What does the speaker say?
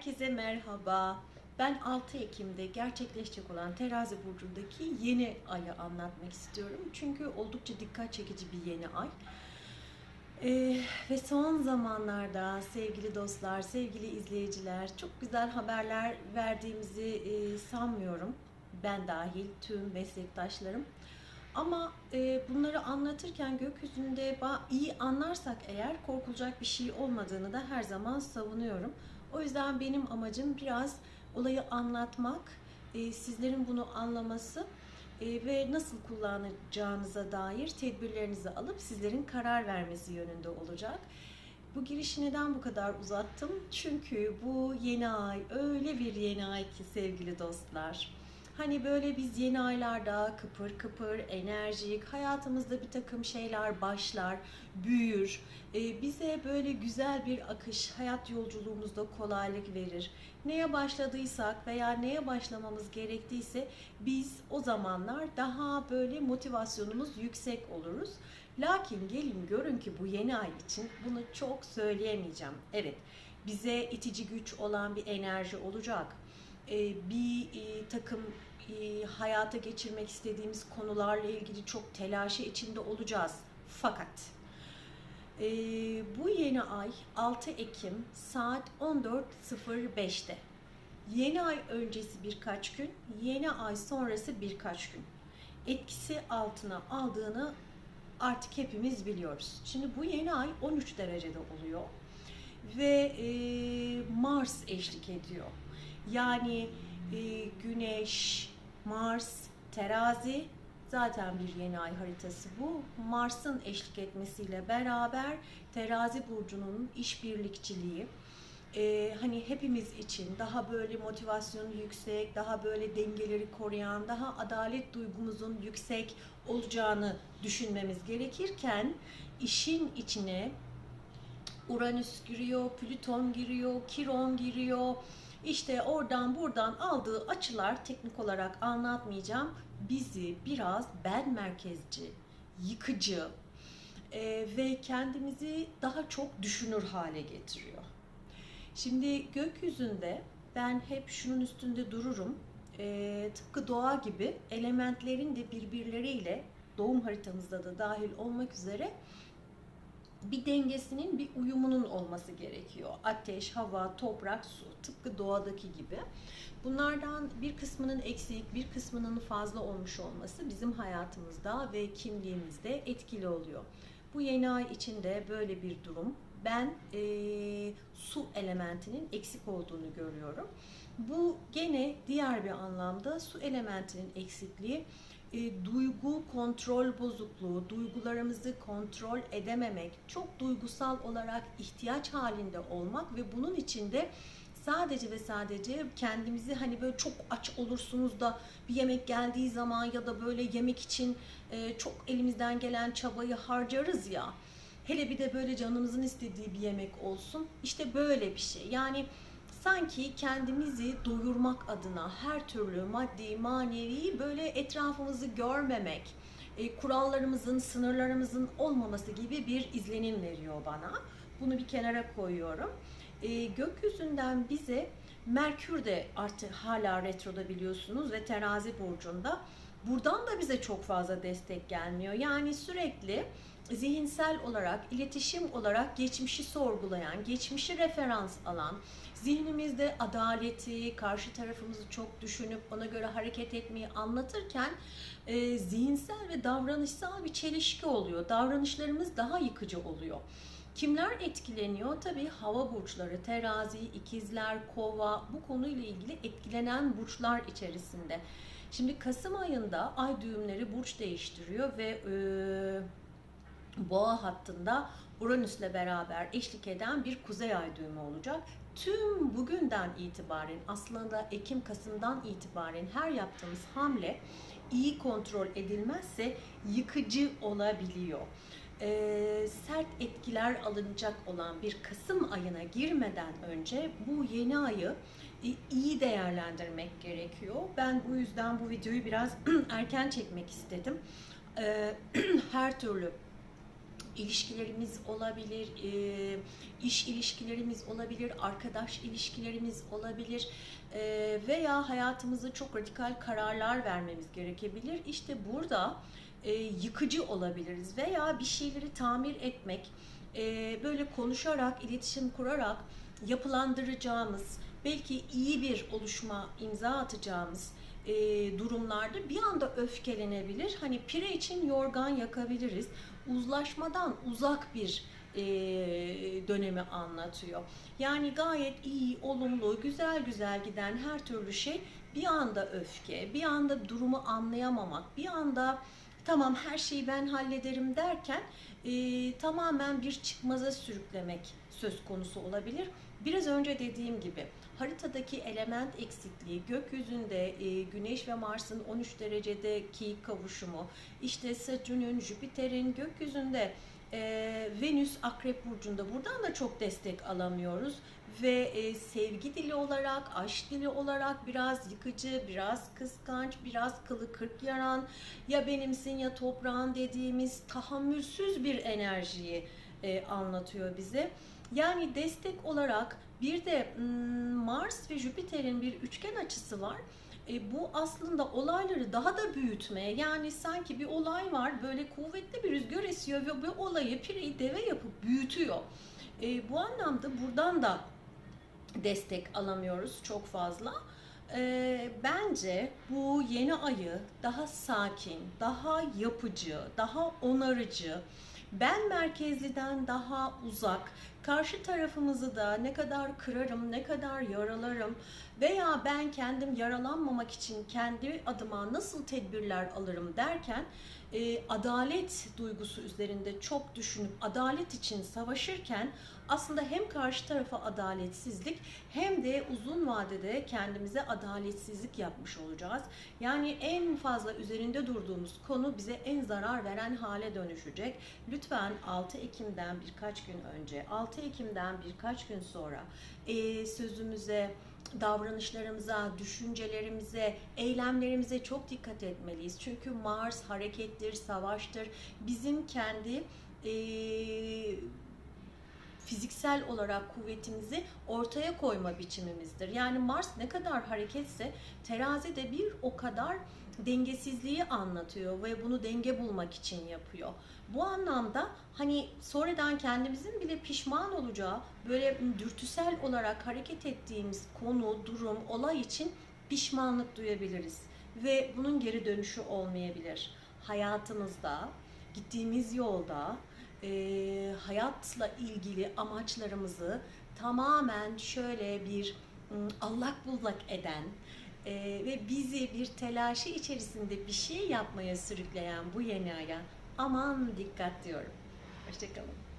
Herkese merhaba. Ben 6 Ekim'de gerçekleşecek olan Terazi burcundaki yeni ayı anlatmak istiyorum. Çünkü oldukça dikkat çekici bir yeni ay. Ee, ve son zamanlarda sevgili dostlar, sevgili izleyiciler çok güzel haberler verdiğimizi e, sanmıyorum. Ben dahil tüm meslektaşlarım. Ama e, bunları anlatırken gökyüzünde iyi anlarsak eğer korkulacak bir şey olmadığını da her zaman savunuyorum. O yüzden benim amacım biraz olayı anlatmak, e, sizlerin bunu anlaması e, ve nasıl kullanacağınıza dair tedbirlerinizi alıp sizlerin karar vermesi yönünde olacak. Bu girişi neden bu kadar uzattım? Çünkü bu yeni ay öyle bir yeni ay ki sevgili dostlar. Hani böyle biz yeni aylarda kıpır kıpır, enerjik, hayatımızda bir takım şeyler başlar, büyür. Ee, bize böyle güzel bir akış, hayat yolculuğumuzda kolaylık verir. Neye başladıysak veya neye başlamamız gerektiyse biz o zamanlar daha böyle motivasyonumuz yüksek oluruz. Lakin gelin görün ki bu yeni ay için bunu çok söyleyemeyeceğim. Evet, bize itici güç olan bir enerji olacak e, bir e, takım e, hayata geçirmek istediğimiz konularla ilgili çok telaşı içinde olacağız. Fakat e, bu yeni ay 6 Ekim saat 14.05'te. Yeni ay öncesi birkaç gün, yeni ay sonrası birkaç gün. Etkisi altına aldığını artık hepimiz biliyoruz. Şimdi bu yeni ay 13 derecede oluyor ve e, Mars eşlik ediyor. Yani e, Güneş, Mars, Terazi zaten bir yeni ay haritası bu. Mars'ın eşlik etmesiyle beraber Terazi burcunun işbirlikçiliği e, hani hepimiz için daha böyle motivasyonu yüksek, daha böyle dengeleri koruyan, daha adalet duygumuzun yüksek olacağını düşünmemiz gerekirken işin içine Uranüs giriyor, Plüton giriyor, Kiron giriyor. İşte oradan buradan aldığı açılar teknik olarak anlatmayacağım. Bizi biraz ben merkezci, yıkıcı e, ve kendimizi daha çok düşünür hale getiriyor. Şimdi gökyüzünde ben hep şunun üstünde dururum. E, tıpkı doğa gibi elementlerin de birbirleriyle doğum haritamızda da dahil olmak üzere bir dengesinin, bir uyumunun olması gerekiyor. Ateş, hava, toprak, su tıpkı doğadaki gibi. Bunlardan bir kısmının eksik, bir kısmının fazla olmuş olması bizim hayatımızda ve kimliğimizde etkili oluyor. Bu yeni ay içinde böyle bir durum. Ben e, su elementinin eksik olduğunu görüyorum. Bu gene diğer bir anlamda su elementinin eksikliği e, duygu kontrol bozukluğu, duygularımızı kontrol edememek, çok duygusal olarak ihtiyaç halinde olmak ve bunun içinde sadece ve sadece kendimizi hani böyle çok aç olursunuz da bir yemek geldiği zaman ya da böyle yemek için e, çok elimizden gelen çabayı harcarız ya. Hele bir de böyle canımızın istediği bir yemek olsun. İşte böyle bir şey. Yani sanki kendimizi doyurmak adına her türlü maddi, manevi böyle etrafımızı görmemek, e, kurallarımızın, sınırlarımızın olmaması gibi bir izlenim veriyor bana. Bunu bir kenara koyuyorum. E, gökyüzünden bize Merkür de artık hala retroda biliyorsunuz ve terazi burcunda. Buradan da bize çok fazla destek gelmiyor. Yani sürekli zihinsel olarak, iletişim olarak geçmişi sorgulayan, geçmişi referans alan, zihnimizde adaleti, karşı tarafımızı çok düşünüp ona göre hareket etmeyi anlatırken e, zihinsel ve davranışsal bir çelişki oluyor. Davranışlarımız daha yıkıcı oluyor. Kimler etkileniyor? Tabii hava burçları, terazi, ikizler, kova bu konuyla ilgili etkilenen burçlar içerisinde. Şimdi Kasım ayında ay düğümleri burç değiştiriyor ve e, boğa hattında Uranüs'le beraber eşlik eden bir kuzey ay düğümü olacak. Tüm bugünden itibaren aslında Ekim Kasım'dan itibaren her yaptığımız hamle iyi kontrol edilmezse yıkıcı olabiliyor. Ee, sert etkiler alınacak olan bir Kasım ayına girmeden önce bu yeni ayı iyi değerlendirmek gerekiyor. Ben bu yüzden bu videoyu biraz erken çekmek istedim. Ee, her türlü ilişkilerimiz olabilir, e, iş ilişkilerimiz olabilir, arkadaş ilişkilerimiz olabilir e, veya hayatımızda çok radikal kararlar vermemiz gerekebilir. İşte burada e, yıkıcı olabiliriz veya bir şeyleri tamir etmek, e, böyle konuşarak, iletişim kurarak yapılandıracağımız, belki iyi bir oluşma imza atacağımız e, durumlarda bir anda öfkelenebilir. Hani pire için yorgan yakabiliriz. Uzlaşmadan uzak bir e, dönemi anlatıyor. Yani gayet iyi, olumlu, güzel güzel giden her türlü şey bir anda öfke, bir anda durumu anlayamamak, bir anda tamam her şeyi ben hallederim derken e, tamamen bir çıkmaza sürüklemek söz konusu olabilir. Biraz önce dediğim gibi haritadaki element eksikliği, gökyüzünde e, Güneş ve Mars'ın 13 derecedeki kavuşumu, işte Satürn'ün, Jüpiter'in gökyüzünde e, Venüs Akrep Burcu'nda. Buradan da çok destek alamıyoruz ve e, sevgi dili olarak, aşk dili olarak biraz yıkıcı, biraz kıskanç, biraz kılı kırk yaran, ya benimsin ya toprağın dediğimiz tahammülsüz bir enerjiyi e, anlatıyor bize. Yani destek olarak bir de hmm, Mars ve Jüpiter'in bir üçgen açısı var. E, bu aslında olayları daha da büyütmeye yani sanki bir olay var böyle kuvvetli bir rüzgar esiyor ve bu olayı pireyi deve yapıp büyütüyor. E, bu anlamda buradan da destek alamıyoruz çok fazla. E, bence bu yeni ayı daha sakin, daha yapıcı, daha onarıcı, ben merkezliden daha uzak, karşı tarafımızı da ne kadar kırarım, ne kadar yaralarım veya ben kendim yaralanmamak için kendi adıma nasıl tedbirler alırım derken e, adalet duygusu üzerinde çok düşünüp adalet için savaşırken aslında hem karşı tarafa adaletsizlik hem de uzun vadede kendimize adaletsizlik yapmış olacağız. Yani en fazla üzerinde durduğumuz konu bize en zarar veren hale dönüşecek. Lütfen 6 Ekim'den birkaç gün önce, 6 Ekim'den birkaç gün sonra e, sözümüze, davranışlarımıza, düşüncelerimize, eylemlerimize çok dikkat etmeliyiz. Çünkü Mars harekettir, savaştır. Bizim kendi e, fiziksel olarak kuvvetimizi ortaya koyma biçimimizdir. Yani Mars ne kadar hareketse terazi de bir o kadar dengesizliği anlatıyor ve bunu denge bulmak için yapıyor. Bu anlamda hani sonradan kendimizin bile pişman olacağı böyle dürtüsel olarak hareket ettiğimiz konu, durum, olay için pişmanlık duyabiliriz ve bunun geri dönüşü olmayabilir. Hayatımızda, gittiğimiz yolda e, hayatla ilgili amaçlarımızı tamamen şöyle bir allak bullak eden e, ve bizi bir telaşı içerisinde bir şey yapmaya sürükleyen bu yeni aya aman dikkat diyorum. Hoşçakalın.